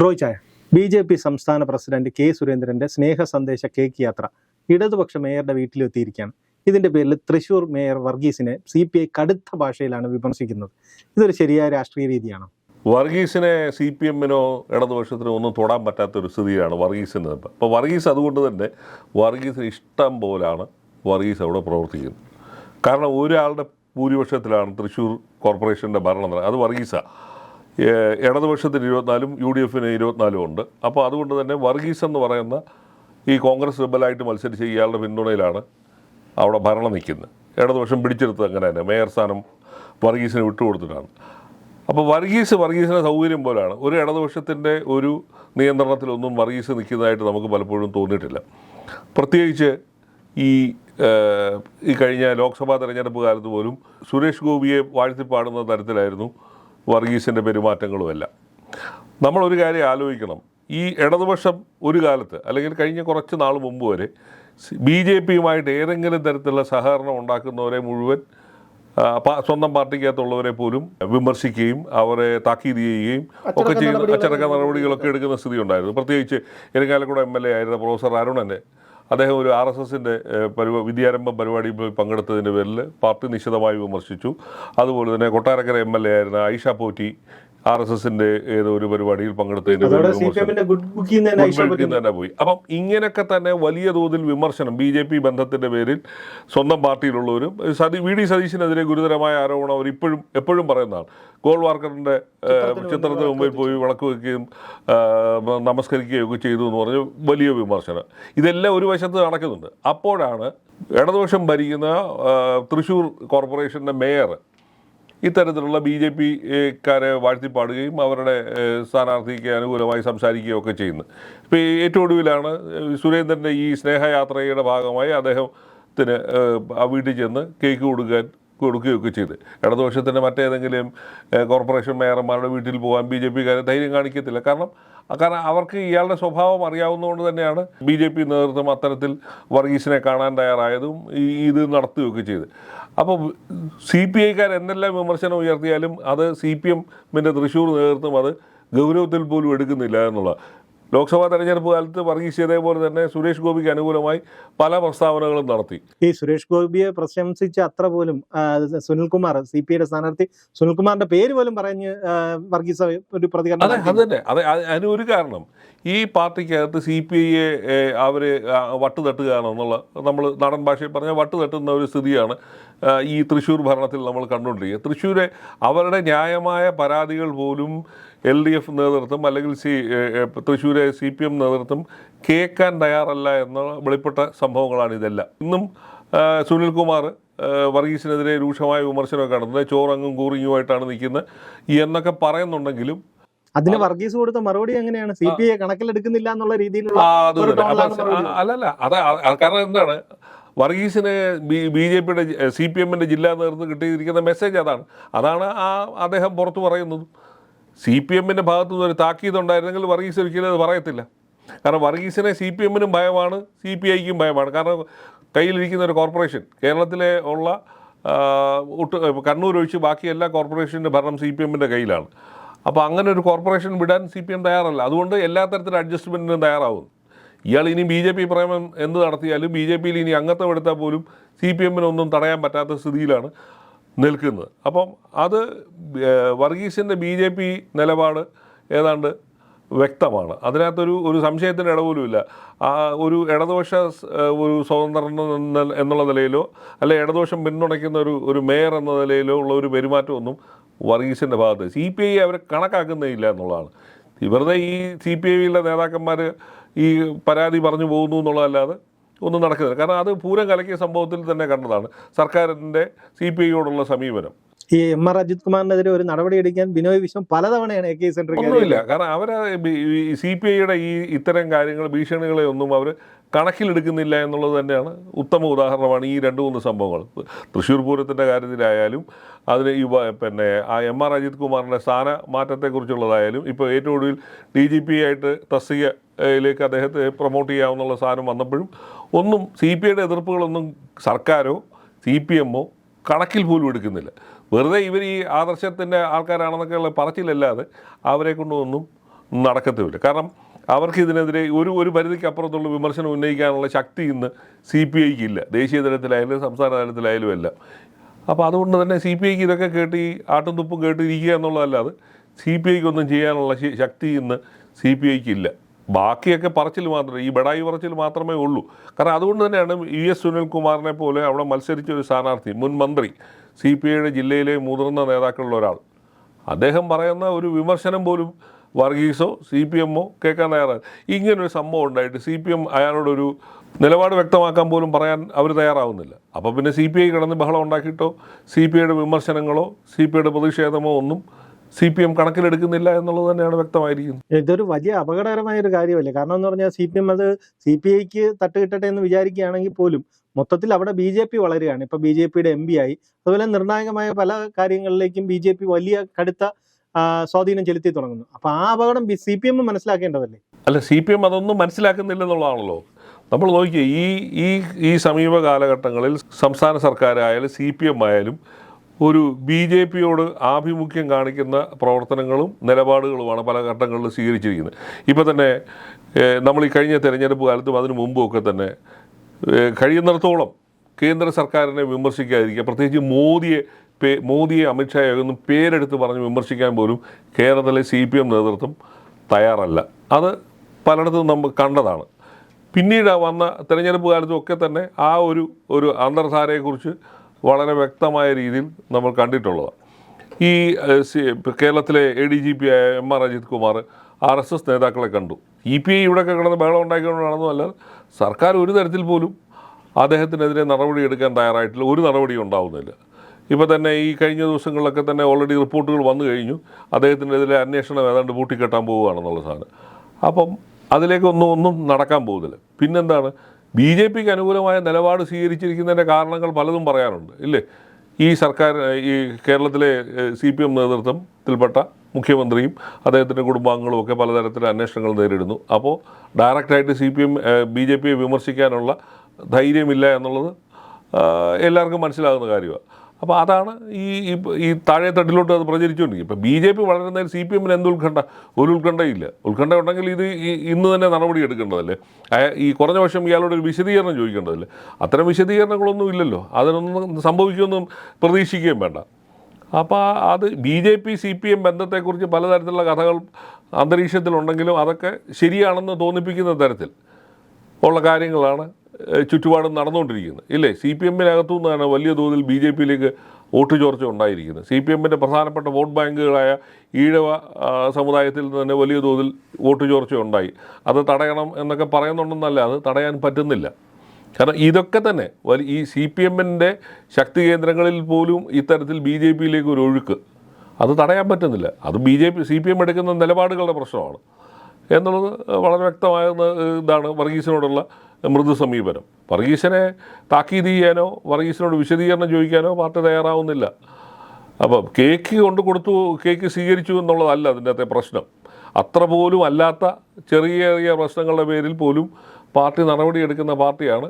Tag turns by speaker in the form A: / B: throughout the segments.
A: റോയ് ചായ. B J P സംസ്ഥാന president K സുരേന്ദ്രന്റെ സ്നേഹ സന്ദേശ കേക്ക് യാത്ര ഇടതുപക്ഷ മേയറുടെ വീട്ടിലെത്തിയിരിക്കുകയാണ്. ഇതിന്റെ പേരിൽ തൃശൂർ മേയർ വർഗീസിനെ സി പി ഐ കടുത്ത ഭാഷയിലാണ് വിമർശിക്കുന്നത്. ഇതൊരു ശരിയായ രാഷ്ട്രീയ രീതിയാണോ.
B: വർഗീസിനെ സി പി എമ്മിനോ ഇടതുപക്ഷത്തിനോ ഒന്നും തൊടാൻ പറ്റാത്ത ഒരു സ്ഥിതിയാണ് വർഗീസിന്റെ അപ്പോൾ വർഗീസ് അതുകൊണ്ട് തന്നെ വർഗീസിന് ഇഷ്ടം പോലാണ് വർഗീസ് അവിടെ പ്രവർത്തിക്കുന്നത്. കാരണം ഒരാളുടെ ഭൂരിപക്ഷത്തിലാണ് തൃശ്ശൂർ കോർപ്പറേഷന്റെ ഭരണം. അത് വർഗീസാണ് ഇടതുപക്ഷത്തിന് ഇരുപത്തിനാലും യു ഡി എഫിന് ഇരുപത്തിനാലും ഉണ്ട്. അപ്പോൾ അതുകൊണ്ട് തന്നെ വർഗീസ് എന്ന് പറയുന്ന ഈ കോൺഗ്രസ് റിബലായിട്ട് മത്സരിച്ച് ഇയാളുടെ പിന്തുണയിലാണ് അവിടെ ഭരണം നിൽക്കുന്നത്. ഇടതുപക്ഷം പിടിച്ചെടുത്തത് അങ്ങനെ തന്നെ. മേയർ സ്ഥാനം വർഗീസിന് വിട്ടുകൊടുത്തിട്ടാണ്. അപ്പോൾ വർഗീസ് വർഗീസിന് സൗകര്യം പോലെയാണ് ഒരു ഇടതുപക്ഷത്തിന്റെ ഒരു നിയന്ത്രണത്തിലൊന്നും വർഗീസ് നിൽക്കുന്നതായിട്ട് നമുക്ക് പലപ്പോഴും തോന്നിയിട്ടില്ല. പ്രത്യേകിച്ച് ഈ ഈ കഴിഞ്ഞ ലോക്സഭാ തെരഞ്ഞെടുപ്പ് കാലത്ത് പോലും സുരേഷ് ഗോപിയെ വാഴ്ത്തിപ്പാടുന്ന തരത്തിലായിരുന്നു വർഗീസിന്റെ പെരുമാറ്റങ്ങളുമെല്ലാം. നമ്മളൊരു കാര്യം ആലോചിക്കണം. ഈ ഇടതുപക്ഷം ഒരു കാലത്ത് അല്ലെങ്കിൽ കഴിഞ്ഞ കുറച്ച് നാൾ മുമ്പ് വരെ ബി ജെ പിയുമായിട്ട് ഏതെങ്കിലും തരത്തിലുള്ള സഹകരണം ഉണ്ടാക്കുന്നവരെ മുഴുവൻ സ്വന്തം പാർട്ടിക്കകത്തുള്ളവരെ പോലും വിമർശിക്കുകയും അവരെ താക്കീത് ചെയ്യുകയും ഒക്കെ ചെയ്യുന്ന അച്ചടക്ക നടപടികളൊക്കെ എടുക്കുന്ന സ്ഥിതി ഉണ്ടായിരുന്നു. പ്രത്യേകിച്ച് ഇരങ്ങാലക്കുട എം എൽ എ ആയിരുന്ന പ്രൊഫസർ അരുണനെ അദ്ദേഹം ഒരു ആർ എസ് എസിന്റെ പരിപാ വിദ്യാരംഭം പരിപാടിയിൽ പങ്കെടുത്തതിന്റെ പേരിൽ പാർട്ടി നിശിതമായി വിമർശിച്ചു. അതുപോലെ തന്നെ കൊട്ടാരക്കര എം എൽ എ ആയിരുന്ന ഐഷ പോറ്റി ആർ എസ് എസിന്റെ ഏതോ ഒരു പരിപാടിയിൽ
A: പങ്കെടുത്തതിന്റെ തന്നെ
B: പോയി. അപ്പം ഇങ്ങനെയൊക്കെ തന്നെ വലിയ തോതിൽ വിമർശനം ബി ജെ പി ബന്ധത്തിന്റെ പേരിൽ സ്വന്തം പാർട്ടിയിലുള്ളവരും സതി വി ഡി സതീശിനെതിരെ ഗുരുതരമായ ആരോപണം അവർ ഇപ്പോഴും എപ്പോഴും പറയുന്നതാണ്. ഗോൾ വാർക്കറിന്റെ ചിത്രത്തിന് മുമ്പിൽ പോയി വിളക്ക് വയ്ക്കുകയും നമസ്കരിക്കുകയും ഒക്കെ ചെയ്തു എന്ന് പറഞ്ഞ് വലിയ വിമർശനം. ഇതെല്ലാം ഒരു വശത്ത് നടക്കുന്നുണ്ട്. അപ്പോഴാണ് ഇടതുപക്ഷം ഭരിക്കുന്ന തൃശൂർ തൃശ്ശൂർ കോർപ്പറേഷന്റെ മേയർ ഇത്തരത്തിലുള്ള ബി ജെ പിക്കാരെ വാഴ്ത്തിപ്പാടുകയും അവരുടെ സ്ഥാനാർത്ഥിക്ക് അനുകൂലമായി സംസാരിക്കുകയും ഒക്കെ ചെയ്യുന്നത് ഇപ്പോൾ ഏറ്റവും ഒടുവിലാണ് സുരേന്ദ്രന്റെ ഈ സ്നേഹയാത്രയുടെ ഭാഗമായി അദ്ദേഹത്തിന് ആ വീട്ടിൽ ചെന്ന് കേക്ക് കൊടുക്കാൻ കൊടുക്കുകയൊക്കെ ചെയ്ത്. ഇടതുപക്ഷത്തിന്റെ മറ്റേതെങ്കിലും കോർപ്പറേഷൻ മേയർമാരുടെ വീട്ടിൽ പോകാൻ ബി ജെ പിക്കാരെ ധൈര്യം കാണിക്കത്തില്ല. കാരണം കാരണം അവർക്ക് ഇയാളുടെ സ്വഭാവം അറിയാവുന്നതുകൊണ്ട് തന്നെയാണ് ബി ജെ പി നേതൃത്വം അത്തരത്തിൽ വർഗീസിനെ കാണാൻ തയ്യാറായതും ഈ ഇത് നടത്തുകയൊക്കെ ചെയ്ത് അപ്പോൾ സി പി ഐക്കാർ എന്തെല്ലാം വിമർശനം ഉയർത്തിയാലും അത് സി പി എമ്മിന്റെ തൃശ്ശൂർ നേതൃത്വം അത് ഗൗരവത്തിൽ പോലും എടുക്കുന്നില്ല എന്നുള്ള ലോക്സഭാ തെരഞ്ഞെടുപ്പ് കാലത്ത് വർഗീസ് ഇതേപോലെ തന്നെ സുരേഷ് ഗോപിക്ക് അനുകൂലമായി പല പ്രസ്താവനകളും നടത്തി.
A: ഈ സുരേഷ് ഗോപിയെ പ്രശംസിച്ച അത്ര പോലും സുനിൽകുമാർ സി പി ഐയുടെ സ്ഥാനാർത്ഥി സുനിൽകുമാറിന്റെ പേര് പോലും പറഞ്ഞ് വർഗീസ് ഒരു പ്രതികരണം
B: അതെ. അത് തന്നെ അതെ അത് അതിന് ഒരു കാരണം. ഈ പാർട്ടിക്കകത്ത് സി പി ഐയെ അവർ വട്ട് തട്ടുകയാണെന്നുള്ള നമ്മൾ നാടൻ ഭാഷയിൽ പറഞ്ഞ വട്ട് തട്ടുന്ന ഒരു സ്ഥിതിയാണ് ഈ തൃശ്ശൂർ ഭരണത്തിൽ നമ്മൾ കണ്ടുകൊണ്ടിരിക്കുക തൃശ്ശൂരെ അവരുടെ ന്യായമായ പരാതികൾ പോലും എൽ ഡി എഫ് നേതൃത്വം അല്ലെങ്കിൽ സി തൃശ്ശൂരെ സി പി എം നേതൃത്വം കേൾക്കാൻ തയ്യാറല്ല എന്ന വെളിപ്പെട്ട സംഭവങ്ങളാണ് ഇതെല്ലാം. ഇന്നും സുനിൽ സുനിൽകുമാർ വർഗീസിനെതിരെ രൂക്ഷമായ വിമർശനമൊക്കെ നടത്തുന്നത്. ചോറങ്ങും കൂറിങ്ങുമായിട്ടാണ് നിൽക്കുന്നത്. എന്നൊക്കെ പറയുന്നുണ്ടെങ്കിലും
A: അതിന് വർഗീസ് കൊടുത്ത മറുപടി എങ്ങനെയാണ്? സി പി ഐ കണക്കിലെടുക്കുന്നില്ല എന്നുള്ള രീതിയിലുള്ള
B: അല്ലല്ല. അത് കാരണം എന്താണ്? വർഗീസിന് ബി ബി ജെ പിയുടെ സി പി എമ്മിന്റെ ജില്ലാ നേതൃത്വം കിട്ടിയിരിക്കുന്ന മെസ്സേജ് അതാണ്. അതാണ് ആ അദ്ദേഹം പുറത്തു പറയുന്നത്. സി പി എമ്മിന്റെ ഭാഗത്തു നിന്ന് ഒരു താക്കീത് ഉണ്ടായിരുന്നെങ്കിൽ വർഗീസ് ഒരിക്കലും അത് പറയത്തില്ല. കാരണം വർഗീസിനെ സി പി എമ്മിനും ഭയമാണ് സി പി ഐക്കും ഭയമാണ്. കാരണം കയ്യിലിരിക്കുന്ന ഒരു കോർപ്പറേഷൻ കേരളത്തിലെ ഉള്ള ഒട്ട് കണ്ണൂർ ഒഴിച്ച് ബാക്കി എല്ലാ കോർപ്പറേഷന്റെ ഭരണം സി പി എമ്മിന്റെ കയ്യിലാണ്. അപ്പോൾ അങ്ങനെ ഒരു കോർപ്പറേഷൻ വിടാൻ സി പി എം തയ്യാറല്ല. അതുകൊണ്ട് എല്ലാ തരത്തിലും അഡ്ജസ്റ്റ്മെന്റിനും തയ്യാറാവുന്നു. ഇയാൾ ഇനി ബി ജെ പി പ്രേമം എന്ത് നടത്തിയാലും ബി ജെ പിയിൽ ഇനി അംഗത്വം എടുത്താൽ പോലും സി പി എമ്മിനൊന്നും തടയാൻ പറ്റാത്ത സ്ഥിതിയിലാണ്. നിൽക്കുന്നത്. അപ്പം അത് വർഗീസിന്റെ ബി ജെ പി നിലപാട് ഏതാണ്ട് വ്യക്തമാണ്. അതിനകത്തൊരു ഒരു സംശയത്തിന് ഇടപോലുമില്ല. ആ ഒരു ഇടതുപക്ഷ ഒരു സ്വതന്ത്രൻ എന്നുള്ള നിലയിലോ അല്ലെ ഇടതുപക്ഷം പിന്തുണയ്ക്കുന്ന ഒരു ഒരു മേയർ എന്ന നിലയിലോ ഉള്ള ഒരു പെരുമാറ്റമൊന്നും വർഗീസിന്റെ ഭാഗത്ത് സി പി ഐ അവരെ കണക്കാക്കുന്നേയില്ല എന്നുള്ളതാണ്. ഇവരുടെ ഈ സി പി ഐയിലെ നേതാക്കന്മാർ ഈ പരാതി പറഞ്ഞു പോകുന്നു എന്നുള്ളതല്ലാതെ ഒന്നും നടക്കുന്നില്ല. കാരണം അത് പൂരം കലക്കിയ സംഭവത്തിൽ തന്നെ കണ്ടതാണ്. സർക്കാരിന്റെ സി പി ഐയോടുള്ള സമീപനം.
A: ഈ എം ആർ അജിത് കുമാറിനെതിരെ ഒരു നടപടി എടുക്കാൻ ബിനോയ് വിശ്വം പലതവണയാണ് എ കെ സെന്റർ
B: ഒന്നുമില്ല. കാരണം അവർ സി പി ഐയുടെ ഈ ഇത്തരം കാര്യങ്ങൾ ഭീഷണികളെ ഒന്നും അവർ കണക്കിലെടുക്കുന്നില്ല എന്നുള്ളത് തന്നെയാണ് ഉത്തമ ഉദാഹരണമാണ് ഈ രണ്ട് മൂന്ന് സംഭവങ്ങൾ. തൃശ്ശൂർ പൂരത്തിന്റെ കാര്യത്തിലായാലും അതിന് യുവ പിന്നെ ആ എം ആർ അജിത് കുമാറിന്റെ സ്ഥാന മാറ്റത്തെക്കുറിച്ചുള്ളതായാലും ഇപ്പോൾ ഏറ്റവും ഒടുവിൽ ഡി ജി പി ആയിട്ട് തസ്തികയിലേക്ക് അദ്ദേഹത്തെ പ്രൊമോട്ട് ചെയ്യാവുന്നുള്ള സാധനം വന്നപ്പോഴും ഒന്നും സി പി ഐയുടെ എതിർപ്പുകളൊന്നും സർക്കാരോ സി പി എമ്മോ കണക്കിൽ പോലും എടുക്കുന്നില്ല. വെറുതെ ഇവർ ഈ ആദർശത്തിന്റെ ആൾക്കാരാണെന്നൊക്കെയുള്ള പറച്ചിലല്ലാതെ അവരെ കൊണ്ടൊന്നും നടക്കത്തുമില്ല. കാരണം അവർക്ക് ഇതിനെതിരെ ഒരു ഒരു പരിധിക്കപ്പുറത്തുള്ള വിമർശനം ഉന്നയിക്കാനുള്ള ശക്തി ഇന്ന് സി പി ഐക്ക് ഇല്ല ദേശീയ തലത്തിലായാലും സംസ്ഥാന തലത്തിലായാലും അല്ല അപ്പോൾ അതുകൊണ്ട് തന്നെ സി പി ഐക്ക് ഇതൊക്കെ കേട്ട് ഈ ആട്ടും തുപ്പും കേട്ടിരിക്കുക എന്നുള്ളതല്ലാതെ സി പി ഐക്ക് ഒന്നും ചെയ്യാനുള്ള ശക്തി ഇന്ന് സി പി ഐക്ക് ഇല്ല ബാക്കിയൊക്കെ പറച്ചിൽ മാത്രമേ ഈ ബഡായി പറച്ചിൽ മാത്രമേ ഉള്ളൂ. കാരണം അതുകൊണ്ട് തന്നെയാണ് യു എസ് സുനിൽകുമാറിനെ പോലെ അവിടെ മത്സരിച്ച ഒരു സ്ഥാനാർത്ഥി മുൻ മന്ത്രി സി പി ഐയുടെ ജില്ലയിലെ മുതിർന്ന നേതാക്കളിൽ ഒരാൾ. അദ്ദേഹം പറയുന്ന ഒരു വിമർശനം പോലും വർഗീസോ സി പി എമ്മോ കേൾക്കാൻ തയ്യാറാണ് ഇങ്ങനൊരു സംഭവം ഉണ്ടായിട്ട് സി പി എം അയാളോടൊരു നിലപാട് വ്യക്തമാക്കാൻ പോലും പറയാൻ അവർ തയ്യാറാവുന്നില്ല. അപ്പോൾ പിന്നെ സി പി ഐ കിടന്ന് ബഹളം ഉണ്ടാക്കിയിട്ടോ? സി പി ഐയുടെ വിമർശനങ്ങളോ സി പി ഐയുടെ പ്രതിഷേധമോ ഒന്നും സി പി എം കണക്കിലെടുക്കുന്നില്ല എന്നുള്ളത് തന്നെയാണ് വ്യക്തമായിരിക്കുന്നത്.
A: ഇതൊരു വലിയ അപകടകരമായ ഒരു കാര്യമല്ലേ? കാരണം എന്ന് പറഞ്ഞാൽ സി പി എം അത് സി പി ഐക്ക് തട്ടുകിട്ടട്ടെ എന്ന് വിചാരിക്കുകയാണെങ്കിൽ പോലും മൊത്തത്തിൽ അവിടെ ബി ജെ പി വളരുകയാണ്. ഇപ്പൊ ബി ജെ പിയുടെ എം പി ആയി. അതുപോലെ നിർണായകമായ പല കാര്യങ്ങളിലേക്കും ബി ജെ പി വലിയ കടുത്ത സ്വാധീനം ചെലുത്തി തുടങ്ങുന്നു. അപ്പൊ ആ അപകടം സി പി എം മനസ്സിലാക്കേണ്ടതല്ലേ?
B: അല്ല സി പി എം അതൊന്നും മനസ്സിലാക്കുന്നില്ലെന്നുള്ളതാണല്ലോ നമ്മൾ നോക്കിയേ ഈ ഈ ഈ സമീപ കാലഘട്ടങ്ങളിൽ സംസ്ഥാന സർക്കാരായാലും സി പി എം ആയാലും ഒരു ബി ജെ പിയോട് ആഭിമുഖ്യം കാണിക്കുന്ന പ്രവർത്തനങ്ങളും നിലപാടുകളുമാണ് പല ഘട്ടങ്ങളിലും സ്വീകരിച്ചിരിക്കുന്നത്. ഇപ്പോൾ തന്നെ നമ്മൾ ഈ കഴിഞ്ഞ തെരഞ്ഞെടുപ്പ് കാലത്തും അതിനു മുമ്പുമൊക്കെ തന്നെ കഴിയുന്നിടത്തോളം കേന്ദ്ര സർക്കാരിനെ വിമർശിക്കാതിരിക്കുക പ്രത്യേകിച്ച് മോദിയെ പേ മോദിയെ അമിത്ഷായെ ഒന്നും പേരെടുത്ത് പറഞ്ഞ് വിമർശിക്കാൻ പോലും കേരളത്തിലെ സി പി എം നേതൃത്വം തയ്യാറല്ല. അത് പലയിടത്തും നമ്മൾ കണ്ടതാണ്. പിന്നീട് വന്ന തെരഞ്ഞെടുപ്പ് കാലത്തും ഒക്കെ തന്നെ ആ ഒരു ഒരു അന്തർധാരയെക്കുറിച്ച് വളരെ വ്യക്തമായ രീതിയിൽ നമ്മൾ കണ്ടിട്ടുള്ളതാണ് ഈ കേരളത്തിലെ എ ഡി ജി പി ആയ M R Ajith Kumar R S S നേതാക്കളെ കണ്ടു. ഇ പി ഐ ഇവിടെയൊക്കെ കിടന്ന് ബഹളം ഉണ്ടാക്കിക്കൊണ്ട് അല്ല സർക്കാർ ഒരു തരത്തിൽ പോലും അദ്ദേഹത്തിനെതിരെ നടപടി എടുക്കാൻ തയ്യാറായിട്ടില്ല. ഒരു നടപടിയും ഉണ്ടാവുന്നില്ല. ഇപ്പോൾ തന്നെ ഈ കഴിഞ്ഞ ദിവസങ്ങളിലൊക്കെ തന്നെ ഓൾറെഡി റിപ്പോർട്ടുകൾ വന്നു കഴിഞ്ഞു. അദ്ദേഹത്തിനെതിരെ അന്വേഷണം ഏതാണ്ട് പൂട്ടിക്കെട്ടാൻ പോവുകയാണെന്നുള്ള സാധനം. അപ്പം അതിലേക്കൊന്നും ഒന്നും നടക്കാൻ പോകുന്നില്ല പിന്നെന്താണ്? ബി ജെ പിക്ക് അനുകൂലമായ നിലപാട് സ്വീകരിച്ചിരിക്കുന്നതിന്റെ കാരണങ്ങൾ പലതും പറയാനുണ്ട് ഇല്ലേ? ഈ സർക്കാർ ഈ കേരളത്തിലെ സി പി എം നേതൃത്വത്തിൽപ്പെട്ട മുഖ്യമന്ത്രിയും അദ്ദേഹത്തിന്റെ കുടുംബാംഗങ്ങളും ഒക്കെ പലതരത്തിലുള്ള അന്വേഷണങ്ങൾ നേരിടുന്നു. അപ്പോൾ ഡയറക്റ്റായിട്ട് C P M B J പിയെ വിമർശിക്കാനുള്ള ധൈര്യമില്ല എന്നുള്ളത് എല്ലാവർക്കും മനസ്സിലാകുന്ന കാര്യമാണ്. അപ്പോൾ അതാണ് ഈ ഈ- താഴെ തട്ടിലോട്ട് അത് പ്രചരിച്ചുകൊണ്ടിരിക്കും ഇപ്പോൾ ബി ജെ പി വളരുന്നതിൽ സി പി എമ്മിന് എന്ത് ഉത്കണ്ഠ? ഒരു ഉത്കണ്ഠയില്ല. ഉത്കണ്ഠ ഉണ്ടെങ്കിൽ ഇത് ഇന്ന് തന്നെ നടപടി എടുക്കേണ്ടതല്ലേ? ഈ കുറഞ്ഞ വർഷം ഇയാളോട് ഒരു വിശദീകരണം ചോദിക്കേണ്ടതല്ലേ? അത്തരം വിശദീകരണങ്ങളൊന്നും ഇല്ലല്ലോ. അതിനൊന്നും സംഭവിക്കുമെന്നും പ്രതീക്ഷിക്കുകയും വേണ്ട. അപ്പോൾ അത് B J P C P M ബന്ധത്തെക്കുറിച്ച് പലതരത്തിലുള്ള കഥകൾ അന്തരീക്ഷത്തിലുണ്ടെങ്കിലും അതൊക്കെ ശരിയാണെന്ന് തോന്നിപ്പിക്കുന്ന തരത്തിൽ ഉള്ള കാര്യങ്ങളാണ് ചുറ്റുപാടും നടന്നുകൊണ്ടിരിക്കുന്നത്. ഇല്ലേ? സി പി എമ്മിനകത്തു നിന്നാണ് വലിയ തോതിൽ ബി ജെ പിയിലേക്ക് വോട്ട് ചോർച്ച ഉണ്ടായിരിക്കുന്നത്. സി പി എമ്മിന്റെ പ്രധാനപ്പെട്ട വോട്ട് ബാങ്കുകളായ ഈഴവ സമുദായത്തിൽ നിന്ന് തന്നെ വലിയ തോതിൽ വോട്ട് ചോർച്ച ഉണ്ടായി. അത് തടയണം എന്നൊക്കെ പറയുന്നുണ്ടെന്നല്ല അത് തടയാൻ പറ്റുന്നില്ല. കാരണം ഇതൊക്കെ തന്നെ വലിയ ഈ സി പി എമ്മിന്റെ ശക്തി കേന്ദ്രങ്ങളിൽ പോലും ഇത്തരത്തിൽ ബി ജെ പിയിലേക്ക് ഒരു ഒഴുക്ക്. അത് തടയാൻ പറ്റുന്നില്ല. അത് B J P C P M എടുക്കുന്ന നിലപാടുകളുടെ പ്രശ്നമാണ്. എന്നുള്ളത് വളരെ വ്യക്തമായ ഇതാണ് വർഗീസിനോടുള്ള മൃദു സമീപനം. വർഗീസിനെ താക്കീത് ചെയ്യാനോ വർഗീസിനോട് വിശദീകരണം ചോദിക്കാനോ പാർട്ടി തയ്യാറാവുന്നില്ല. അപ്പം കേക്ക് കൊണ്ട് കൊടുത്തു കേക്ക് സ്വീകരിച്ചു എന്നുള്ളതല്ല അതിന്റെ അകത്തെ പ്രശ്നം. അത്ര പോലും അല്ലാത്ത ചെറിയ ചെറിയ പ്രശ്നങ്ങളുടെ പേരിൽ പോലും പാർട്ടി നടപടിയെടുക്കുന്ന പാർട്ടിയാണ്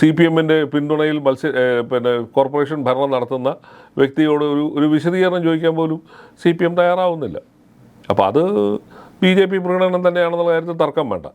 B: സി പി എമ്മിന്റെ പിന്തുണയിൽ മത്സ്യ പിന്നെ കോർപ്പറേഷൻ ഭരണം നടത്തുന്ന വ്യക്തിയോട് ഒരു ഒരു വിശദീകരണം ചോദിക്കാൻ പോലും സി പി എം തയ്യാറാവുന്നില്ല. അപ്പോൾ അത് ബി ജെ പി പ്രകടനം തന്നെയാണെന്നുള്ള കാര്യത്തിൽ തർക്കം വേണ്ട.